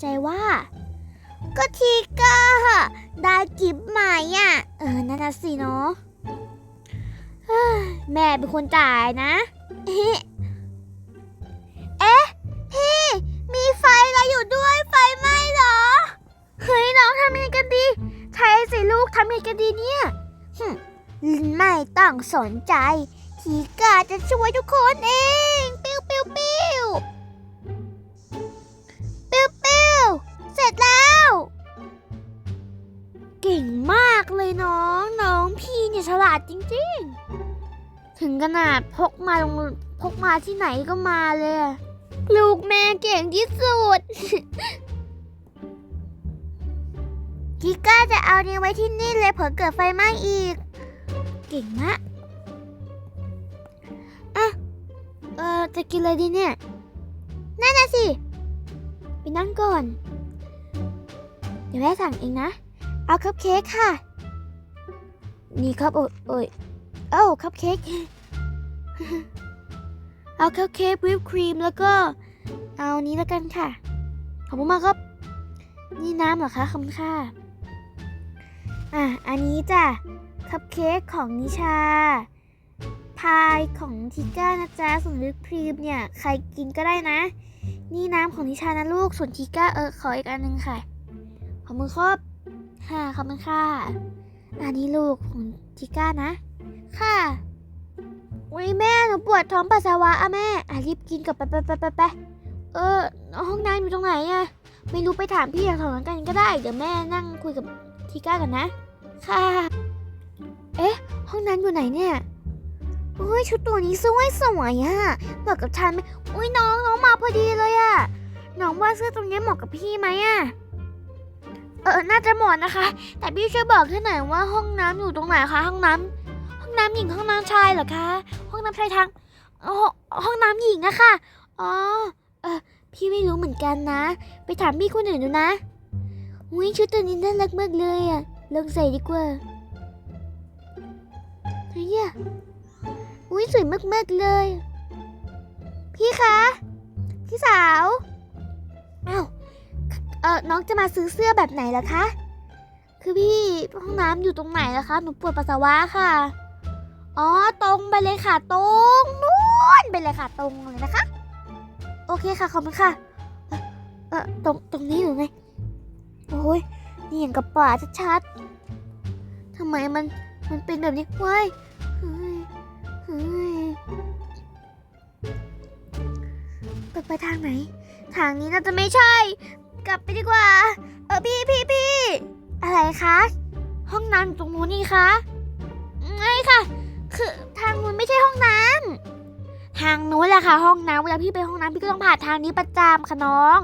ใจว่า ก็ทีก้าได้กิฟต์ใหม่อะ เออนั่นนะสิเนาะแม่เป็นคนจ่ายนะ เอ๊ะ พี่ มีไฟอะไรอยู่ด้วยไฟไหม้เหรอ เฮ้ย น้องทำยังไงกันดี ใช่สิลูกทำยังไงกันดีเนี่ยหึไม่ต้องสนใจ ทีก้าจะช่วยทุกคนเอง ปิ้วปิ้วปิ้ว ร็จแล้ว เก่งมากเลยน้องน้องพี่เนี่ยฉลาดจริงๆ ถึงขนาดพกมาลงพกมาที่ไหนก็มาเลย ลูกแม่เก่งที่สุดกิก้าจะเอาเนี่ยไว้ที่นี่เลยเผื่อเกิดไฟไหม้อีก เก่งมากอะเออจะกินอะไรดีเนี่ย นั่นน่ะสิ ไปนั่งก่อน เดี๋ยวแม่สั่งเองนะ เอาคัพเค้กค่ะ นี่ครับโอ้ยโอ้ยเอ้าคัพเค้ก เอาคัพเค้กวิปครีมแล้วก็ เอานี้แล้วกันค่ะ ขอบคุณมากครับ นี่น้ำเหรอคะคุณค่ะอะ อันนี้จ้ะ คัพเค้กของนิชา พายของทิก้านะจ๊ะ ส่วนวิปครีมเนี่ย ใครกินก็ได้นะ นี่น้ำของนิชานะลูก ส่วนทิก้าเออขออีกอันหนึงค่ะ ขอบคุณครับค่ะขอบคุณค่ะอันนี้ลูกของทิก้านะ ค่ะอุ้ยแม่หนูปวดท้องปัสสาวะอะแม่อะรีบกินกับไปไปไปไปไปเออห้องน้ำอยู่ตรงไหนอะไม่รู้ไปถามพี่อย่างถอนกันก็ได้เดี๋ยวแม่นั่งคุยกับทิก้ากันนะ ค่ะ เอ๊ะ ห้องน้ำอยู่ไหนเนี่ยโอ้ยชุดตัวนี้สวยสวยอะเหมาะกับฉันไหมอุ้ยน้องน้องมาพอดีเลยอะน้องว่าเสื้อตรงนี้เหมาะกับพี่ไหมอะ เออ น่าจะหมดนะคะ แต่พี่ช่วยบอกให้หน่อยว่าห้องน้ำอยู่ตรงไหนคะ ห้องน้ำห้องน้ำหญิงห้องน้ำชายเหรอคะ ห้องน้ำชายทางอ๋อห้องน้ำหญิงอะค่ะ อ๋อ เออ พี่ไม่รู้เหมือนกันนะ ไปถามพี่คนอื่นดูนะอุ้ยชุดตัวนี้น่ารักมากเลยอะลองใส่ดีกว่าเฮ้ยอะอุ้ยสวยมากๆเลย พี่คะ พี่สาว ออน้องจะมาซื้อเสื้อแบบไหนล่ะคะ คือพี่ห้องน้ำอยู่ตรงไหนล่ะคะ หนูปวดปัสสาวะค่ะ อ๋อ ตรงไปเลยค่ะ ตรงนู้นไปเลยค่ะ ตรงเลยนะคะ โอเคค่ะ ขอบคุณค่ะเออเออตรง ตรงนี้หรือไง โอ้ย นี่อย่างกับป่าชัดๆทำไมมัน มันเป็นแบบนี้เว้ยเฮ้ยเฮ้ยไปไปทางไหน ทางนี้น่าจะไม่ใช่ กลับไปดีกว่า เออพี่พี่พี่อะไรคะ ห้องน้ำตรงนู้นนี่คะไม่ค่ะ คือทางนู้นไม่ใช่ห้องน้ำทางนู้นแหละค่ะ ห้องน้ำเวลาพี่ไปห้องน้ำพี่ก็ต้องผ่านทางนี้ประจำค่ะน้อง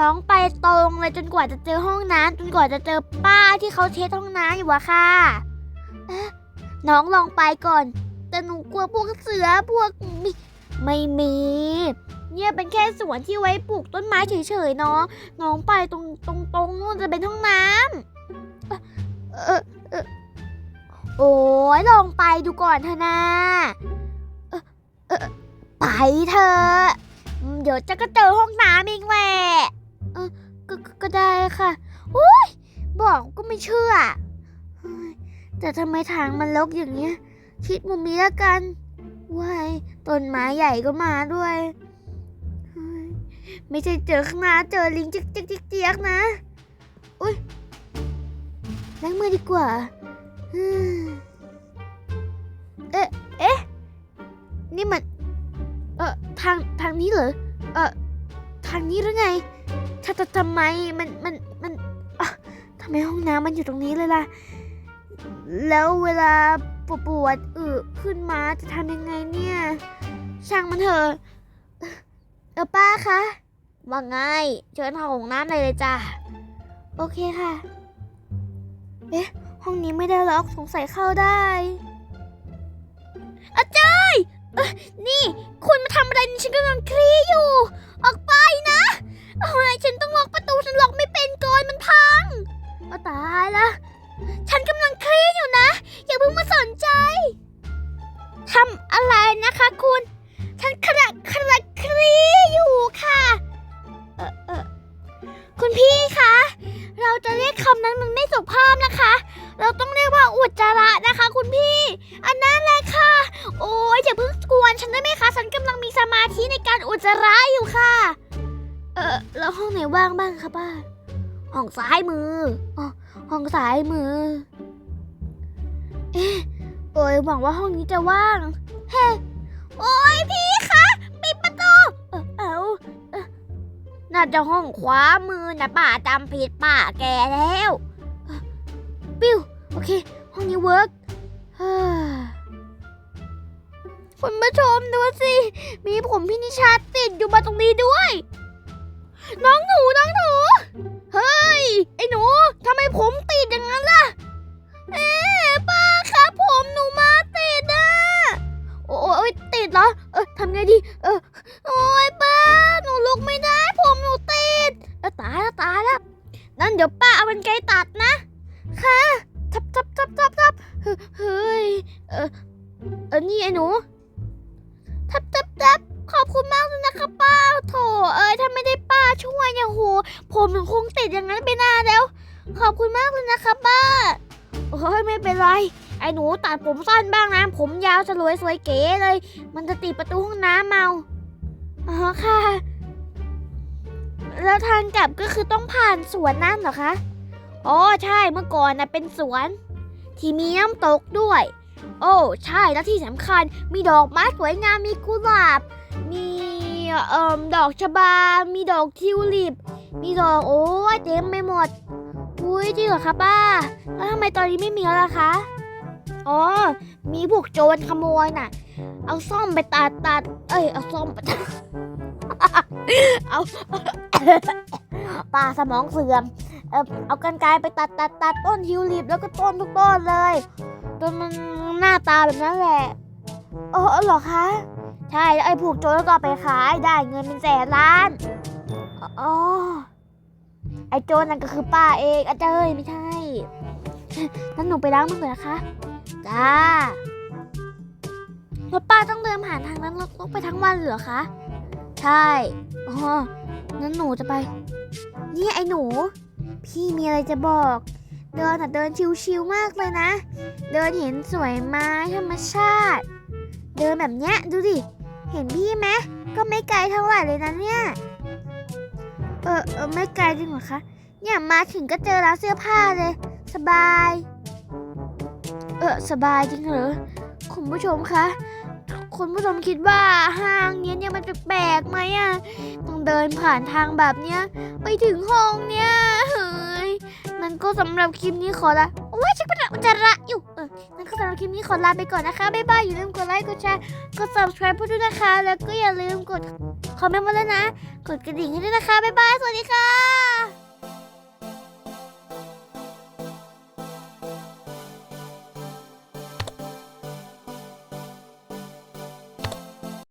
น้องไปตรงเลยจนกว่าจะเจอห้องน้ำจนกว่าจะเจอป้าที่เขาเช็ดห้องน้ำอยู่อะค่ะเอ๊ะน้องลองไปก่อน แต่หนูกลัวพวกเสือพวกมิไม่มี เนี่ยเป็นแค่สวนที่ไว้ปลูกต้นไม้เฉยๆเนาะน้องไปตรงตรงตรงนู่นจะเป็นห้องน้ำเออเออโอ้ยลองไปดูก่อนเถอะนะไปเถอะเดี๋ยวจะก็เจอห้องน้ำเองแหละก็ก็ก็ได้ค่ะโอ้ยบอกก็ไม่เชื่อ แต่ทำไมทางมันรกอย่างเงี้ยชิดมุมนี้แล้วกันว้ายต้นไม้ใหญ่ก็มาด้วย ไม่ใช่เจอข้างหน้าเจอลิงจิกจิกจิกเจียกนะ อุ้ยล้างมือดีกว่าเอ๊ะเอ๊ะ นี่มัน เออทางทางนี้เหรอ เออทางนี้หรือไงถ้าจะทำไมมันมันมันทำไมห้องน้ำมันอยู่ตรงนี้เลยล่ะ แล้วเวลาปวดปวดอึขึ้นมาจะทำยังไงเนี่ย ช่างมันเถอะ เออป้าคะ ว่าไงเชิญห้องน้ำเลยเลยจ้ะโอเคค่ะ เอ๊ะ ห้องนี้ไม่ได้ล็อกสงสัยเข้าได้อาจารย์เอ้ยนี่ คุณมาทำอะไรนี่ฉันกำลังเคลียร์อยู่ ออกไปนะโอ้ยฉันต้องล็อกประตูฉันล็อกไม่เป็นก่อนมันพังเอาตายละ ฉันกำลังเคลียร์อยู่นะ อย่าเพิ่งมาสนใจทำอะไรนะคะคุณ ฉันขณะขณะ คำนั้นมันไม่สุภาพนะคะ เราต้องเรียกว่าอุจจาระนะคะ คุณพี่ อันนั้นแหละค่ะ โอ้ยอย่าเพิ่งกวนฉันได้ไหมคะฉันกำลังมีสมาธิในการอุจจาระอยู่ค่ะ เออแล้วห้องไหนว่างบ้างคะป้าห้องซ้ายมืออ๋อห้องซ้ายมือ เอ๊ะโอ้ยหวังว่าห้องนี้จะว่าง เฮ้ โอ้ยพี่ น่าจะห้องขวามือนะป้าจำผิดป้าแกแล้วปิ้วโอเค ห้องนี้เวิร์กคุณผู้ชมดูสิ มีผมพี่นิชาติดอยู่มาตรงนี้ด้วย น้องหนูน้องหนู เฮ้ย ไอ้หนูทำไมผมติดอย่างนั้นล่ะ เอ๊ะป้าครับผมหนูมาติดอะ โอ้ยติดเหรอ เออทำไงดี เออ โอ้ยป้า หนูลุกไม่ได้ ผมหนูติดเออตายแล้วตายแล้ว นั่นเดี๋ยวป้าเอาเป็นไกตัดนะ ค่ะทับทับทับทับทับเฮ้ย เออเออนี่ไอ้หนู ทับทับทับขอบคุณมากเลยนะคะป้าโถเอ้ยถ้าไม่ได้ป้าช่วยเนี่ยโหผมมันคงติดอย่างนั้นไปนานแล้ว ขอบคุณมากเลยนะคะป้าโอ้ยไม่เป็นไร ไอ้หนูตัดผมสั้นบ้างนะ ผมยาวสลวยสวยเก๋เลย มันจะติดประตูห้องน้ำเมาอ๋อค่ะ แล้วทางกลับก็คือต้องผ่านสวนนั่นเหรอคะ อ๋อใช่เมื่อก่อนนะเป็นสวน ที่มีน้ำตกด้วย โอ้ใช่แล้วที่สำคัญมีดอกไม้สวยงามมีกุหลาบ มีเอ่อดอกชบา มีดอกทิวลิป มีดอกโอ้เต็มไปหมดอุ้ยจริงเหรอคะป้า แล้วทำไมตอนนี้ไม่มีแล้วล่ะคะ อ๋อ มีพวกโจรขโมยน่ะ เอาซ่อมไปตัดตัด เอ้ย เอาซ่อมไปตัด เอาป้าสมองเสื่อม เออเอากันไกรไปตัดตัดตัดต้นทิวลิปแล้วก็ต้นทุกต้นเลยจนมันหน้าตาแบบนั้นแหละอ๋อเหรอคะ ใช่แล้วไอ้ผูกโจรก็เอาไปขายได้เงินเป็นแสนล้านอ๋อไอ้โจรนั่นก็คือป้าเองอาจารย์ไม่ใช่นั่นหนูไปล้างมือนะคะจ้าแล้วป้าต้องเดินผ่านทางนั้นล้วต้องไปทั้งวันเหรอคะ ใช่อ๋องั้นหนูจะไป นี่ไอ้หนู พี่มีอะไรจะบอก เดินอะเดินชิวๆมากเลยนะ เดินเห็นสวยไม้ธรรมชาติ เดินแบบเนี้ยดูดิ เห็นพี่ไหมก็ไม่ไกลเท่าไหร่เลยนะเนี่ย เออเออไม่ไกลจริงเหรอคะ เนี่ยมาถึงก็เจอร้านเสื้อผ้าเลย สบาย เออสบายจริงเหรอคุณผู้ชมคะ คุณผู้ชมคิดว่าห้างเนี้ยเนี่ยมันแปลกๆไหมอะต้องเดินผ่านทางแบบเนี้ยไปถึงห้องเนี่ยเฮ้ยนั่นก็สำหรับคลิปนี้ขอละโอ้ยชักเป็นอุจจาระอยู่เออนั่นก็สำหรับคลิปนี้ขอลาไปก่อนนะคะบ๊ายบายอย่าลืมกดไลค์กดแชร์กด subscribe พูดด้วยนะคะ แล้วก็อย่าลืมกดคอมเมนต์มาแล้วยนะ กดกระดิ่งให้ด้วยนะคะบ๊ายบายสวัสดีค่ะ